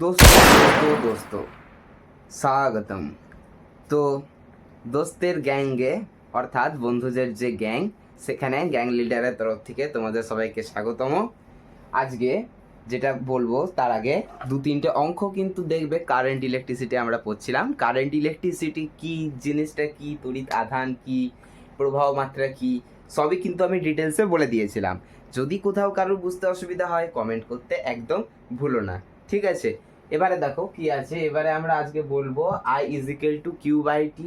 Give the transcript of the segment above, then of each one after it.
দোস্ত স্বাগতম তো দোস্তের গ্যাংয়ে অর্থাৎ বন্ধুদের যে গ্যাং সেখানে গ্যাং লিডারের তরফ থেকে তোমাদের সবাইকে স্বাগতম। আজকে যেটা বলব, তার আগে দু তিনটে অঙ্ক কিন্তু দেখবে কারেন্ট ইলেকট্রিসিটি আমরা পড়ছিলাম। কারেন্ট ইলেকট্রিসিটি কি, জিনিসটা কি, তড়িৎ আধান কি, প্রবাহ মাত্রা কি, সবই কিন্তু আমি ডিটেলসে বলে দিয়েছিলাম। যদি কোথাও কারোর বুঝতে অসুবিধা হয় কমেন্ট করতে একদম ভুলো না। ঠিক আছে? এবারে দেখো কি আছে, এবারে আমরা আজকে বলব I equal to Q by T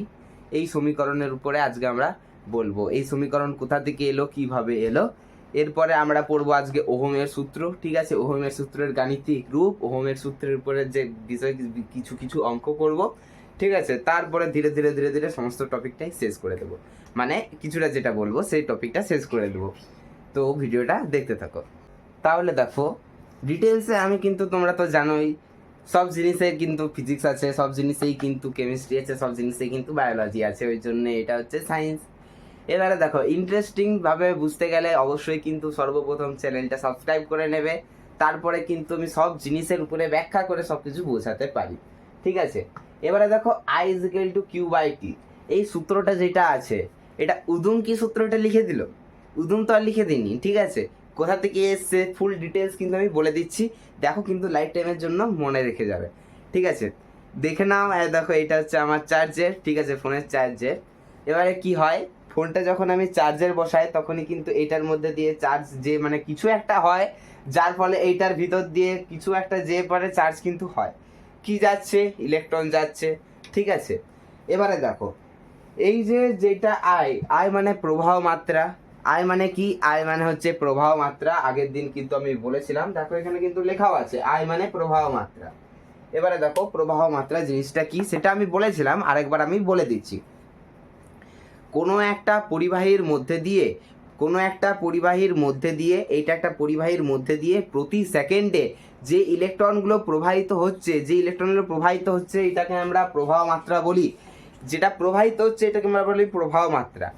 এই সমীকরণের উপরে আজকে আমরা বলব। এই সমীকরণ কোথা থেকে এলো, কীভাবে এলো? এরপরে আমরা পড়ব আজকে ওহমের সূত্র, ঠিক আছে? ওহমের সূত্রের গাণিতিক রূপ, ওহমের সূত্রের উপরে যে বিষয়, কিছু কিছু অঙ্ক করব, ঠিক আছে? তারপরে ধীরে ধীরে ধীরে ধীরে সমস্ত টপিকটাই শেষ করে দেবো। মানে কিছুটা যেটা বলব, সেই টপিকটা শেষ করে দেবো। তো ভিডিওটা দেখতে থাকো। তাহলে দেখো ডিটেলসে আমি কিন্তু তোমরা তো জানোই সব জিনিসে কিন্তু ফিজিক্স আছে, সব জিনিসেই কিন্তু কেমিস্ট্রি আছে, সব জিনিসেই কিন্তু বায়োলজি আছে, ওই জন্য এটা হচ্ছে সায়েন্স এবারে দেখো ইন্টারেস্টিং ভাবে বুঝতে গেলে অবশ্যই কিন্তু সর্বপ্রথম চ্যানেলটা সাবস্ক্রাইব করে নেবে, তারপরে কিন্তু আমি সব জিনিসের উপরে ব্যাখ্যা করে সব কিছু বোঝাতে পারি। ঠিক আছে? এবারে দেখো I equal to Q by T এই সূত্রটা যেটা আছে, এটা উদুম কি সূত্রটা লিখে দিল? উদুম তো আর লিখে দিইনি, ঠিক আছে? কোথা থেকে এসছে ফুল ডিটেলস কিন্তু আমি বলে দিচ্ছি। দেখো কিন্তু লাইফ টাইমের জন্য মনে রেখে যাবে। ঠিক আছে? দেখে নাও দেখো এটা হচ্ছে আমার চার্জের ঠিক আছে? ফোনের চার্জের এবারে কি হয়? ফোনটা যখন আমি চার্জের বসাই, তখনই কিন্তু এটার মধ্যে দিয়ে চার্জ যে মানে কিছু একটা হয়, যার ফলে এইটার ভিতর দিয়ে কিছু একটা যে পরে চার্জ কিন্তু হয়। কি যাচ্ছে? ইলেকট্রন যাচ্ছে। ঠিক আছে? এবারে দেখো, এই যে যেটা আয় আয় মানে প্রবাহ মাত্রা আই মানে কি? আয় মানে হচ্ছে প্রবাহ মাত্রা। আগের দিন কিন্তু আমি বলেছিলাম। দেখো, এখানে কিন্তু লেখাও আছে। আয় মানে প্রবাহ মাত্রা। এবারে দেখো, প্রবাহ মাত্রা জিনিসটা কি? সেটা আমি বলেছিলাম। আরেকবার আমি বলে দিচ্ছি। কোনো একটা পরিবাহীর মধ্যে দিয়ে, কোনো একটা পরিবাহীর মধ্যে দিয়ে, এইটা একটা পরিবাহীর মধ্যে দিয়ে প্রতি সেকেন্ডে যে ইলেকট্রনগুলো প্রবাহিত হচ্ছে, যে ইলেকট্রনগুলো প্রবাহিত হচ্ছে, এটাকে আমরা প্রবাহ মাত্রা বলি। যেটা প্রবাহিত হচ্ছে, এটাকে আমরা বলি প্রবাহ মাত্রা।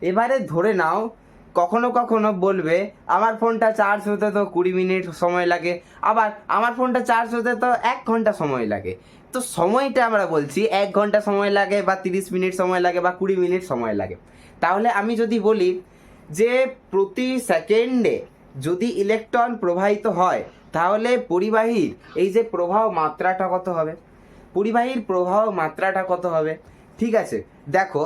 এবারে ধরে নাও কখনো কখনো বলবে, আমার ফোনটা চার্জ হতে তো কুড়ি মিনিট সময় লাগে। আবার, আমার ফোনটা চার্জ হতে তো এক ঘণ্টা সময় লাগে। তো সময়টা আমরা বলছি, এক ঘণ্টা সময় লাগে বা তিরিশ মিনিট সময় লাগে বা কুড়ি মিনিট সময় লাগে। তাহলে আমি যদি বলি যে, প্রতি সেকেন্ডে যদি ইলেকট্রন প্রবাহিত হয়, তাহলে পরিবাহীর এই যে প্রবাহ মাত্রাটা কত হবে? পরিবাহীর প্রবাহ মাত্রাটা কত হবে? ঠিক আছে? দেখো,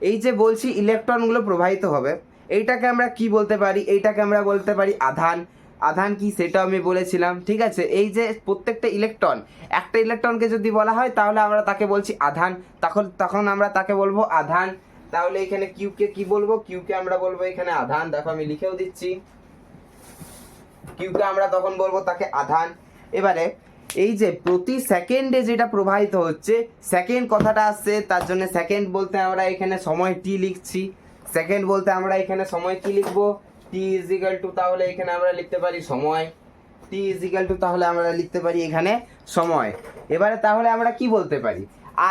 এই যে বলছি ইলেকট্রনগুলো প্রবাহিত হবে এইটাকে আমরা কি বলতে পারি? এইটাকে আমরা বলতে পারি আধান। আধান কি? সেটাও আমি বলেছিলাম, ঠিক আছে? এই যে প্রত্যেকটা ইলেকট্রন একটা ইলেকট্রনকে যদি বলা হয়, তাহলে আমরা তাকে বলছি আধান। তখন তখন আমরা তাকে বলব আধান। তাহলে এখানে কিউকে কি বলব? কিউকে আমরা বলব এখানে আধান। দেখো, আমি লিখেও দিচ্ছি। কিউকে আমরা তখন বলব তাকে আধান। এবারে, এই যে প্রতি সেকেন্ডে যেটা প্রবাহিত হচ্ছে, সেকেন্ড কথাটা আসছে, তার জন্য সেকেন্ড বলতে আমরা এখানে সময় টি লিখছি। সেকেন্ড বলতে আমরা এখানে সময় কি লিখব? টি ইজিক্যাল টু তাহলে এখানে আমরা লিখতে পারি সময়। টি ইজিক্যাল টু তাহলে আমরা লিখতে পারি এখানে সময়। এবারে তাহলে আমরা কি বলতে পারি?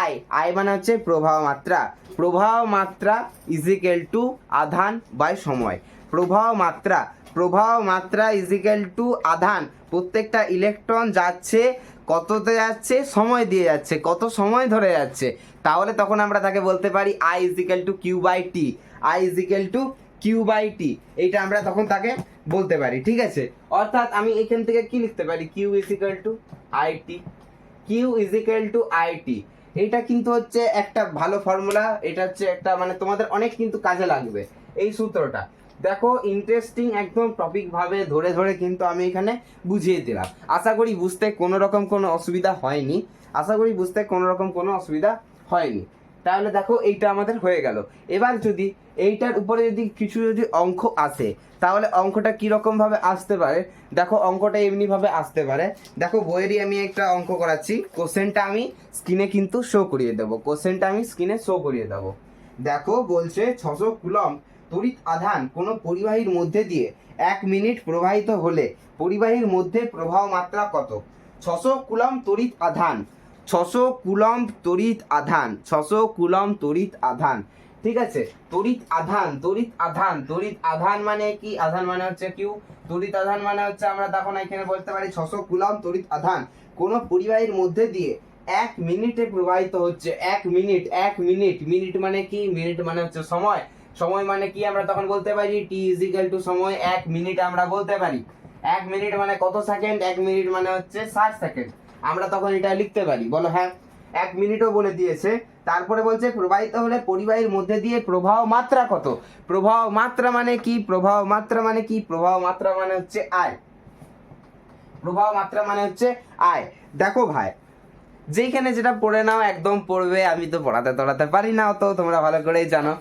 আই আই মানে হচ্ছে প্রবাহ মাত্রা। প্রবাহ মাত্রা ইজিক্যাল টু আধান বাই সময়। প্রবাহ মাত্রা। প্রবাহ মাত্রা ইজিক্যাল টু আধান। প্রত্যেকটা ইলেকট্রন যাচ্ছে, কততে যাচ্ছে? সময় দিয়ে যাচ্ছে। কত সময় ধরে যাচ্ছে? তাহলে তখন আমরা তাকে বলতে পারি I equal to Q by T I equal to Q by T এইটা আমরা তখন তাকে বলতে পারি, ঠিক আছে? অর্থাৎ আমি এখান থেকে কি লিখতে পারি? Q equal to I T Q equal to I T এইটা কিন্তু হচ্ছে একটা ভালো ফর্মুলা এটা হচ্ছে একটা মানে তোমাদের অনেক কিন্তু কাজে লাগবে এই সূত্রটা। দেখো ইন্টারেস্টিং একদম টপিক ভাবে ধরে ধরে কিন্তু আমি এখানে বুঝিয়ে দিলাম। আশা করি বুঝতে কোনো রকম কোনো অসুবিধা হয়নি। আশা করি বুঝতে কোনো রকম কোনো অসুবিধা হয়নি। তাহলে দেখো এইটা আমাদের হয়ে গেল। এবার যদি এইটার উপরে যদি কিছু যদি অঙ্ক আসে, তাহলে অঙ্কটা কীরকম ভাবে আসতে পারে? দেখো অঙ্কটা এমনি ভাবে আসতে পারে। দেখো বইয়েরই আমি একটা অঙ্ক করাচ্ছি। কোশ্চেনটা আমি স্ক্রিনে কিন্তু শো করিয়ে দেবো। কোশ্চেনটা আমি স্ক্রিনে শো করিয়ে দেবো। দেখো বলছে, ছশো কুলম তড়িৎ আধান কোনো পরিবাহীর মধ্যে দিয়ে এক মিনিট প্রবাহিত হলে পরিবাহীর মধ্যে প্রবাহ মাত্রা কত? ছশো কুলম তড়িৎ আধান ছশো কুলম তড়িৎ আধান, ছশো কুলম তড়িৎ আধান। ঠিক আছে? তড়িৎ আধান তড়িৎ আধান তড়িৎ আধান মানে কি? আধান মানে হচ্ছে কিউ। তড়িৎ আধান মানে হচ্ছে আমরা তখন এখানে বলতে পারি ছশো কুলম তড়িৎ আধান। কোনো পরিবাহীর মধ্যে দিয়ে এক মিনিটে প্রবাহিত হচ্ছে, এক মিনিট এক মিনিট। মিনিট মানে কি? মিনিট মানে হচ্ছে সময়। সময় মানে কি আমরা তখন বলতে পারি? টি ইজিক্যাল টু সময়, এক মিনিট আমরা বলতে পারি। এক মিনিট মানে কত সেকেন্ড? এক মিনিট মানে হচ্ছে ষাট সেকেন্ড। আমরা তখন এটা লিখতে পারি। বলো হ্যাঁ? এক মিনিটও বলে দিয়েছে। তারপরে বলছে, প্রবাহিত হলে পরিবাহীর মধ্যে দিয়ে প্রবাহ মাত্রা কত? প্রবাহ মাত্রা মানে কি? প্রবাহ মাত্রা মানে কি? প্রবাহ মাত্রা মানে হচ্ছে আয়। প্রবাহ মাত্রা মানে হচ্ছে আয়। দেখো ভাই যেখানে যেটা পড়ে নাও, একদম পড়বে। আমি তো পড়াতে তড়াতে পারি না অত, তোমরা ভালো করেই জানো।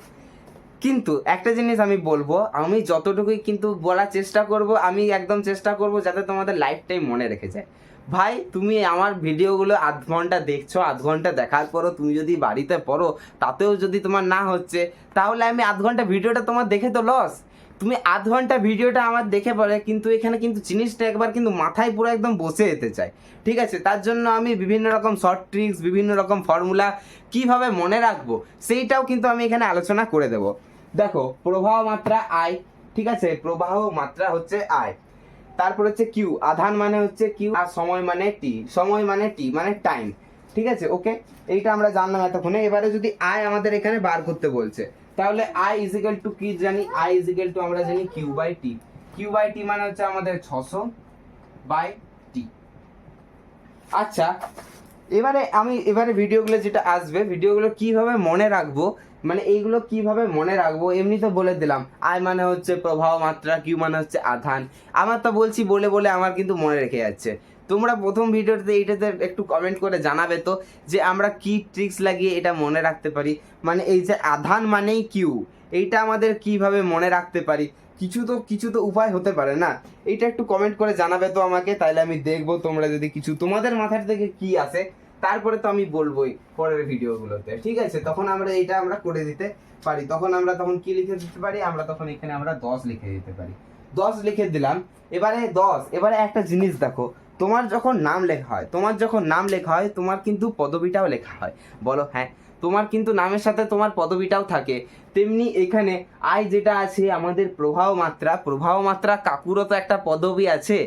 কিন্তু একটা জিনিস আমি বলব, আমি যতটুকুই কিন্তু বলার চেষ্টা করব, আমি একদম চেষ্টা করব যাতে তোমাদের লাইফ টাইম মনে রেখে যায়। ভাই, তুমি আমার ভিডিওগুলো আধ ঘণ্টা দেখছ, আধ ঘণ্টা দেখার পরও তুমি যদি বাড়িতে পড়ো, তাতেও যদি তোমার না হচ্ছে, তাহলে আমি আধ ঘণ্টা ভিডিওটা তোমার দেখে তো লস তুমি আধ ঘণ্টা ভিডিওটা আমার দেখে পড়ে কিন্তু এখানে কিন্তু জিনিসটা একবার কিন্তু মাথায় পুরো একদম বসে যেতে চাই ঠিক আছে? তার জন্য আমি বিভিন্ন রকম শর্ট ট্রিক্স বিভিন্ন রকম ফর্মুলা কীভাবে মনে রাখব, সেইটাও কিন্তু আমি এখানে আলোচনা করে দেব। দেখো, প্রবাহ মাত্রা আয় ঠিক আছে? প্রবাহ মাত্রা হচ্ছে আয় তারপর হচ্ছে কিউ আধান মানে হচ্ছে কিউ আর সময় মানে টি সময় মানে টি মানে টাইম ঠিক আছে? ওকে এইটা আমরা জানলাম এতক্ষণে। এবারে যদি আয় আমাদের এখানে বার করতে বলছে, তাহলে আই ইজিক্যাল টু কি জানি? আই ইজিক্যাল টু আমরা জানি Q by T Q by T মানে হচ্ছে আমাদের ছশো বাই টি আচ্ছা এবারে আমি, এবারে ভিডিওগুলো যেটা আসবে ভিডিওগুলো কীভাবে মনে রাখব মানে এইগুলো কীভাবে মনে রাখব? এমনি তো বলে দিলাম। আই মানে হচ্ছে প্রবাহ মাত্রা, কিউ মানে হচ্ছে আধান। আমার তো বলছি বলে বলে আমার কিন্তু মনে রেখে যাচ্ছে। তোমরা প্রথম ভিডিওতে এইটাতে একটু কমেন্ট করে জানাবে তো, যে আমরা কি ট্রিক্স লাগিয়ে এটা মনে রাখতে পারি? মানে এই যে আধান মানেই কিউ। এইটা আমাদের কীভাবে মনে রাখতে পারি? কিছু তো কিছু তো উপায় হতে পারে না। এইটা একটু কমেন্ট করে জানাবে তো আমাকে তাহলে আমি দেখব তোমরা যদি কিছু। তোমাদের মাথার থেকে কি আসে? তারপরে তো আমি বলবোই পরের ভিডিওগুলোতে। ঠিক আছে? তখন আমরা এটা আমরা করে দিতে পারি। তখন আমরা তখন কি লিখে দিতে পারি? আমরা তখন এখানে আমরা দশ লিখে দিতে পারি। দশ লিখে দিলাম। এবারে দশ। এবারে একটা জিনিস দেখো। তোমার যখন নাম লেখা হয়, তোমার যখন নাম লেখা হয়, তোমার কিন্তু পদবিটাও লেখা হয়। বলো হ্যাঁ? তোমার কিন্তু নামের সাথে তোমার পদবিটাও থাকে। তেমনি এখানে আই যেটা আছে, আমাদের প্রবাহ মাত্রা প্রবাহ মাত্রা কাকুরও তো একটা পদবি আছে।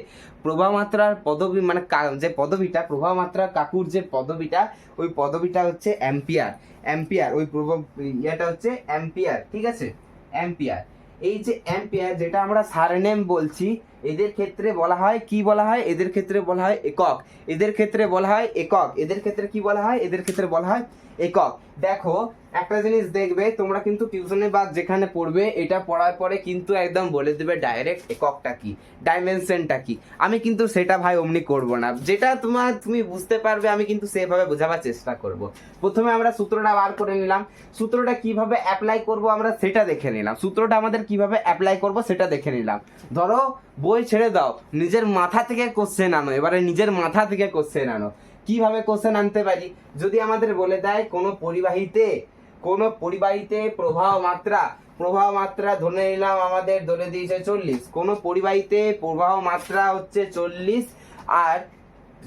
প্রবাহ মাত্রার পদবি মানে যে পদবিটা প্রবাহ মাত্রা কাকুর যে পদবিটা, ওই পদবিটা হচ্ছে অ্যাম্পিয়ার। অ্যাম্পিয়ার, ওই প্রভাব ইয়েটা হচ্ছে অ্যাম্পিয়ার, ঠিক আছে? অ্যাম্পিয়ার। এই যে অ্যাম্পিয়ার, যেটা আমরা সারনেম বলছি এদের ক্ষেত্রে বলা হয়, কি বলা হয়? এদের ক্ষেত্রে বলা হয় একক। এদের ক্ষেত্রে বলা হয় একক। এদের ক্ষেত্রে কি বলা হয়? এদের ক্ষেত্রে বলা হয় একক। দেখো, একটা জিনিস দেখবে, তোমরা কিন্তু টিউশনে বা যেখানে পড়বে, এটা পড়ার পরে কিন্তু একদম বলে দেবে ডাইরেক্ট এককটা কি? ডাইমেনশনটা কি? আমি কিন্তু সেটা ভাই অমনি করব না। যেটা তোমার, তুমি বুঝতে পারবে, আমি কিন্তু সেভাবে বোঝাবার চেষ্টা করব। প্রথমে আমরা সূত্রটা বার করে নিলাম। সূত্রটা কীভাবে অ্যাপ্লাই করব আমরা সেটা দেখে নিলাম। সূত্রটা আমাদের কীভাবে অ্যাপ্লাই করব সেটা দেখে নিলাম। ধরো বই ছেড়ে দাও। নিজের মাথা থেকে কোশ্চেন আনো। এবারে নিজের মাথা থেকে কোশ্চেন আনো। কীভাবে কোশ্চেন আনতে পারি? যদি আমাদের বলে দেয়, কোনো পরিবাহীতে কোনো পরিবাহীতে প্রবাহ মাত্রা প্রবাহ মাত্রা ধরে নিলাম আমাদের ধরে দিয়েছে চল্লিশ। কোনো পরিবাহীতে প্রবাহ মাত্রা হচ্ছে চল্লিশ। আর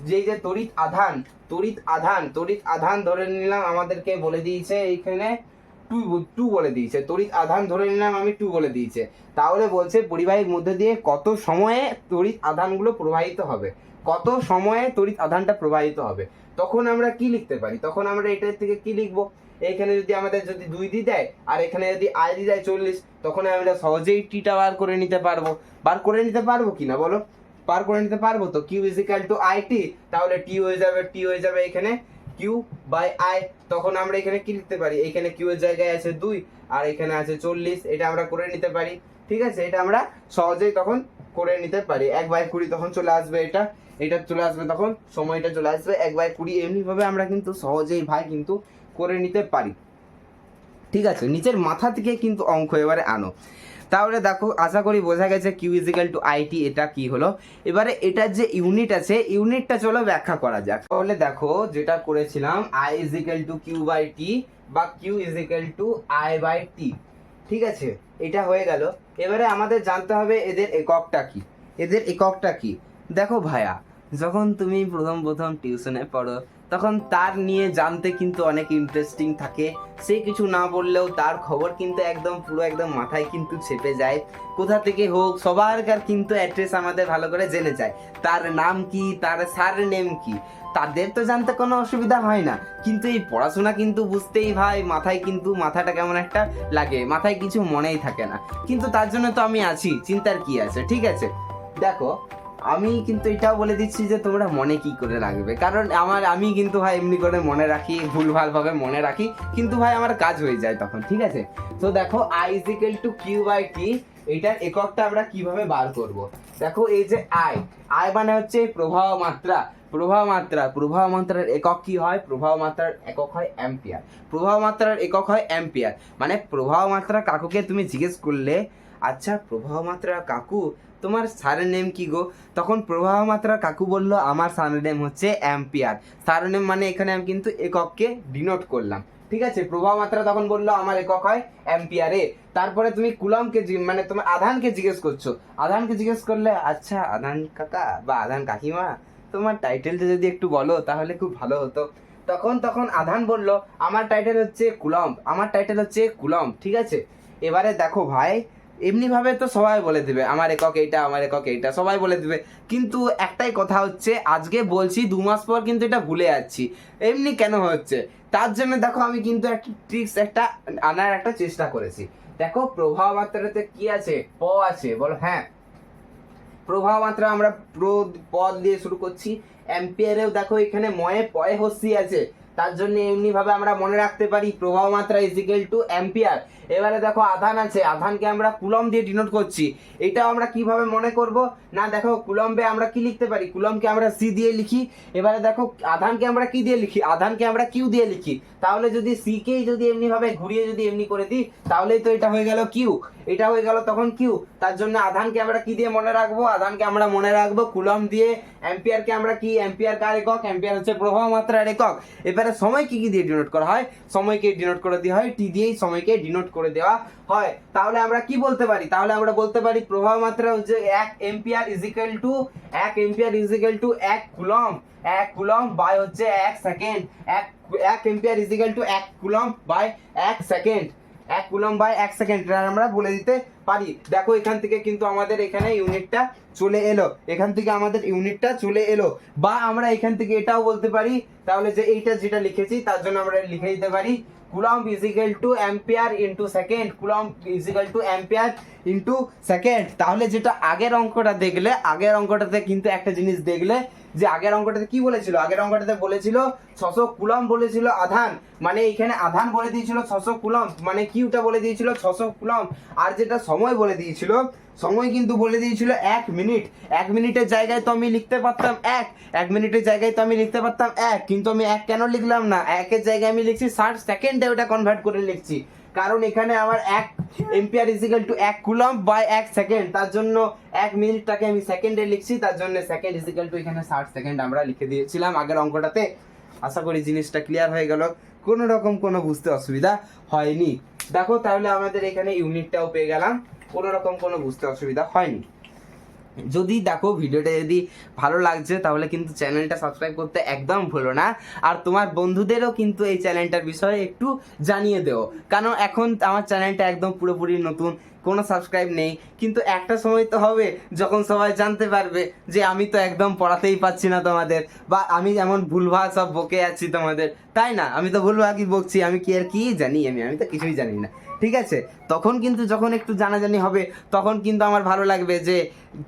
যেই যে তড়িৎ আধান তড়িৎ আধান তড়িৎ আধান ধরে নিলাম আমাদেরকে বলে দিয়েছে এইখানে টু টু বলে দিয়েছে। তড়িৎ আধান ধরে নিলাম, আমি টু বলে দিয়েছে। তাহলে বলছে পরিবাহীর মধ্যে দিয়ে কত সময়ে তড়িৎ আধানগুলো প্রবাহিত হবে? কত সময়ে তড়িৎ আধানটা প্রবাহিত হবে? তখন আমরা কি লিখতে পারি? তখন আমরা এটার থেকে কি লিখব? এখানে যদি আমাদের যদি দুই দিয়ে দেয়, আর এখানে যদি আই দিয়ে দেয় চল্লিশ, তখন আমরা সহজেই টিটা বার করে নিতে পারব। বার করে নিতে পারব কিনা বলো? পার করে নিতে পারব তো Q equal to I T তাহলে টি হয়ে যাবে টি হয়ে যাবে এখানে কিউ বাই আই তখন আমরা এখানে কি লিখতে পারি? এখানে কিউ এর জায়গায় আছে দুই, আর এখানে আছে চল্লিশ, এটা আমরা করে নিতে পারি। ঠিক আছে? এটা আমরা সহজেই তখন করে নিতে পারি। এক বাই কুড়ি তখন চলে আসবে এটা। এটা চলে আসবে তখন, সময়টা চলে আসবে এক বাই কুড়ি। এমনিভাবে আমরা কিন্তু সহজেই ভাই কিন্তু করে নিতে পারি। ঠিক আছে? নিচের মাথা থেকে কিন্তু অঙ্ক এবারে আনো। তাহলে দেখো, আশা করি বোঝা গেছে কিউ ইজিক্যাল টু আইটি এটা কি হলো? এবারে এটার যে ইউনিট আছে ইউনিটটা চলো ব্যাখ্যা করা যাক। তাহলে দেখো, যেটা করেছিলাম I equal to Q by T বা Q equal to I by T ঠিক আছে? এটা হয়ে গেল। এবারে আমাদের জানতে হবে এদের এককটা কি। এদের এককটা কি? দেখো ভাইয়া, যখন তুমি প্রথম প্রথম টিউশনে পড়ো তখন তার নিয়ে জানতে কিন্তু অনেক ইন্টারেস্টিং থাকে। সে কিছু না বললেও তার খবর কিন্তু একদম পুরো একদম মাথায় কিন্তু চেপে যায়। কোথা থেকে হোক, সবারকার কিন্তু অ্যাড্রেস আমাদের ভালো করে জেনে যায়। তার নাম কি? তার সার নেম কি? তাদের তো জানতে কোনো অসুবিধা হয় না। কিন্তু এই পড়াশোনা কিন্তু বুঝতেই ভাই, মাথায় কিন্তু মাথাটা কেমন একটা লাগে। মাথায় কিছু মনেই থাকে না। কিন্তু তার জন্য তো আমি আছি, চিন্তার কি আছে? ঠিক আছে? দেখো আমি কিন্তু এটাও বলে দিচ্ছি যে তোমরা মনে কি করে রাখবে? কারণ আমার, আমি কিন্তু ভাই এমনি করে মনে রাখি ভুলভাল ভাবে মনে রাখি, কিন্তু ভাই আমার কাজ হয়ে যায় তখন, ঠিক আছে? তো দেখো I equal to Q by T এটার এককটা আমরা কীভাবে বার করব? দেখো, এই যে আই আই মানে হচ্ছে প্রবাহ মাত্রা প্রবাহ মাত্রা, প্রবাহ মাত্রার একক কি হয়? প্রবাহ মাত্রার একক হয় অ্যাম্পিয়ার। প্রবাহ মাত্রার একক হয় অ্যাম্পিয়ার। মানে প্রবাহ মাত্রা কাকুকে তুমি জিজ্ঞেস করলে আচ্ছা প্রবাহ মাত্রা কাকু তোমার সারের নেম কি গো? তখন প্রবাহ মাত্রা কাকু বলল, আমার সারের নেম হচ্ছে অ্যাম্পিয়ার। সারের নেম মানে এখানে আমি কিন্তু একককে ডিনোট করলাম। ঠিক আছে? প্রবাহ মাত্রা তখন বলল, আমার একক হয় অ্যাম্পিয়ারে। তারপরে তুমি কুলমকে মানে তোমার আধানকে জিজ্ঞেস করছ। আধানকে জিজ্ঞেস করলে আচ্ছা আধান কাকা বা আধান কাকিমা, তোমার টাইটেলটা যদি একটু বলো, তাহলে খুব ভালো হতো। তখন তখন আধান বলল, আমার টাইটেল হচ্ছে কুলম আমার টাইটেল হচ্ছে কুলম ঠিক আছে? এবারে দেখো ভাই এমনিভাবে তো সবাই বলে দিবে, আমার একক এইটা, আমার একক এইটা সবাই বলে দিবে। কিন্তু একটাই কথা হচ্ছে, আজকে বলছি দু মাস পর কিন্তু এটা ভুলে যাচ্ছি। এমনি কেন হচ্ছে? তার জন্য দেখো আমি কিন্তু একটা ট্রিক্স একটা আনার একটা চেষ্টা করেছি। দেখো প্রভাব মাত্রাতে কি আছে? প আছে, বলো হ্যাঁ। প্রভাব মাত্রা আমরা প্রো, পদ দিয়ে শুরু করছি। অ্যাম্পিয়ারেও দেখো এখানে ময়ে, পয়ে, হস্যি আছে। তার জন্য এমনি ভাবে আমরা মনে রাখতে পারি প্রভাব মাত্রা ইজিক্যাল টু অ্যাম্পিয়ার। এবারে দেখো আধান আছে, আধানকে আমরা কুলম দিয়ে ডিনোট করছি। এটাও আমরা কীভাবে মনে করব? না, দেখো, কুলম্বে আমরা কি লিখতে পারি? কুলমকে আমরা সি দিয়ে লিখি। এবারে দেখো, আধানকে আমরা কি দিয়ে লিখি? আধানকে আমরা কিউ দিয়ে লিখি। তাহলে যদি সি কেই যদি এমনিভাবে ঘুরিয়ে যদি এমনি করে দিই, তাহলেই তো এটা হয়ে গেল কিউ এটা হয়ে গেল তখন কিউ তার জন্য আধানকে আমরা কি দিয়ে মনে রাখব? আধানকে আমরা মনে রাখব কুলম দিয়ে। অ্যাম্পিয়ারকে আমরা কি? অ্যাম্পিয়ার কার একক? অ্যাম্পিয়ার হচ্ছে প্রবাহ মাত্রার একক। এবারে সময় কি দিয়ে ডিনোট করা হয়? সময়কে ডিনোট করে দেওয়া হয় টি দিয়েই সময়কে ডিনোট করে দেওয়া হয়। তাহলে আমরা কি বলতে পারি? তাহলে আমরা বলতে পারি প্রবাহ মাত্রা হচ্ছে এক এম্পিয়ার ইজিক্যাল টু এক এম্পিয়ার ইজিক্যাল টু এক কুলম এক কুলম বাই হচ্ছে এক সেকেন্ড এক এক এম্পিয়ার ইজিক্যাল টু এক কুলম বাই এক সেকেন্ড এক কুলম বাই এক সেকেন্ড আমরা বলে দিতে পারি। দেখো, এখান থেকে কিন্তু আমাদের এখানে ইউনিটটা চলে এলো। এখান থেকে আমাদের ইউনিটটা চলে এলো। বা আমরা এখান থেকে এটাও বলতে পারি। তাহলে যে এইটা যেটা লিখেছি, তার জন্য আমরা লিখে দিতে পারি। Coulomb equal to ampere into second coulomb equal to ampere into second তাহলে যেটা আগের অঙ্কটা দেখলে, আগের অঙ্কটাতে কিন্তু একটা জিনিস দেখলে যে আগের অঙ্কটাতে কি বলেছিল? আগের অঙ্কটাতে বলেছিল ছশো কুলম বলেছিল আধান। মানে এখানে আধান বলে দিয়েছিল ছশো কুলম মানে কিউটা বলে দিয়েছিল? ছশো কুলম আর যেটা সময় বলে দিয়েছিল, সময় কিন্তু বলে দিয়েছিল এক মিনিট। এক মিনিটের জায়গায় তো আমি লিখতে পারতাম এক। এক মিনিটের জায়গায় তো আমি লিখতে পারতাম এক। কিন্তু আমি এক কেন লিখলাম না? একের জায়গায় আমি লিখছি ষাট সেকেন্ডে ওটা কনভার্ট করে লিখছি। কারণ এখানে আমার এক এম্পিয়ার ইজিক্যাল টু এক কুলম বাই এক সেকেন্ড তার জন্য এক মিনিটটাকে আমি সেকেন্ডে লিখছি, তার জন্য সেকেন্ড ইজিক্যাল টু এখানে ষাট সেকেন্ড আমরা লিখে দিয়েছিলাম আগের অঙ্কটাতে। আশা করি জিনিসটা ক্লিয়ার হয়ে গেল। কোনো রকম কোনো বুঝতে অসুবিধা হয়নি। দেখো তাহলে আমাদের এখানে ইউনিটটাও পেয়ে গেলাম। কোনো রকম কোনো বুঝতে অসুবিধা হয়নি। যদি দেখো ভিডিওটা যদি ভালো লাগছে, তাহলে কিন্তু চ্যানেলটা সাবস্ক্রাইব করতে একদম ভুলো না। আর তোমার বন্ধুদেরও কিন্তু এই চ্যানেলটার বিষয়ে একটু জানিয়ে দেও। কারণ এখন আমার চ্যানেলটা একদম পুরোপুরি নতুন, কোনো সাবস্ক্রাইব নেই। কিন্তু একটা সময় তো হবে যখন সবাই জানতে পারবে যে আমি তো একদম পড়াতেই পাচ্ছি না তোমাদের, বা আমি এমন ভুলভাল সব বকে যাচ্ছি তোমাদের। তাই না? আমি তো ভুলভাল বকছি, আমি কি আর কি জানি আমি? আমি তো কিছুই জানি না। ঠিক আছে? তখন কিন্তু যখন একটু জানাজানি হবে, তখন কিন্তু আমার ভালো লাগবে যে,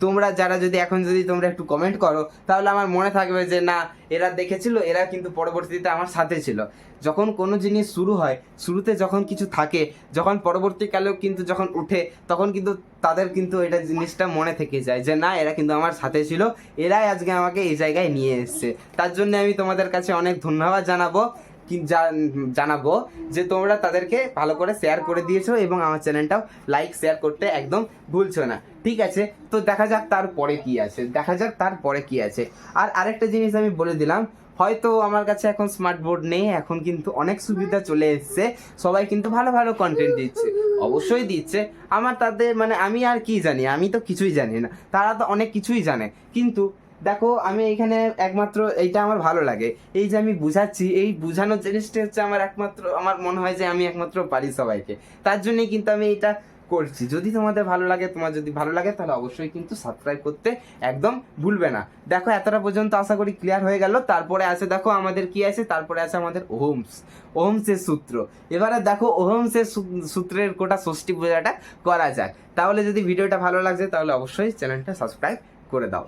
তোমরা যারা যদি এখন যদি তোমরা একটু কমেন্ট করো, তাহলে আমার মনে থাকবে যে, না, এরা দেখেছিল, এরা কিন্তু পরবর্তীতে আমার সাথে ছিল। যখন কোনো জিনিস শুরু হয়, শুরুতে যখন কিছু থাকে, যখন পরবর্তীকালেও কিন্তু যখন উঠে, তখন কিন্তু তাদের কিন্তু এটা জিনিসটা মনে থেকে যায় যে, না, এরা কিন্তু আমার সাথে ছিল, এরাই আজকে আমাকে এই জায়গায় নিয়ে এসছে। তার জন্য আমি তোমাদের কাছে অনেক ধন্যবাদ জানাব। জানাব যে তোমরা তাদেরকে ভালো করে শেয়ার করে দিয়েছ এবং আমার চ্যানেলটাও লাইক শেয়ার করতে একদম ভুলছো না। ঠিক আছে? তো দেখা যাক তারপরে কি আছে। দেখা যাক তারপরে কি আছে। আর আরেকটা জিনিস আমি বলে দিলাম, হয়তো আমার কাছে এখন স্মার্ট বোর্ড নেই, এখন কিন্তু অনেক সুবিধা চলে এসছে। সবাই কিন্তু ভালো ভালো কন্টেন্ট দিচ্ছে। অবশ্যই দিচ্ছে। আমার তাদের মানে আমি আর কি জানি? আমি তো কিছুই জানি না। তারা তো অনেক কিছুই জানে। কিন্তু দেখো, আমি এখানে একমাত্র এইটা আমার ভালো লাগে। এই যে আমি বুঝাচ্ছি, এই বুঝানোর জিনিসটা হচ্ছে আমার একমাত্র, আমার মনে হয় যে আমি একমাত্র পারি সবাইকে। তার জন্যই কিন্তু আমি এটা করছি। যদি তোমাদের ভালো লাগে, তোমার যদি ভালো লাগে, তাহলে অবশ্যই কিন্তু সাবস্ক্রাইব করতে একদম ভুলবে না। দেখো, এতটা পর্যন্ত আশা করি ক্লিয়ার হয়ে গেল। তারপরে আছে, দেখো, আমাদের কি আছে? তারপরে আছে আমাদের ওহমস। ওহমসের সূত্র। এবারে দেখো, ওহমসের সূত্রের কোটা ষষ্ঠী পূজাটা করা যাক। তাহলে যদি ভিডিওটা ভালো লাগছে, তাহলে অবশ্যই চ্যানেলটা সাবস্ক্রাইব করে দাও।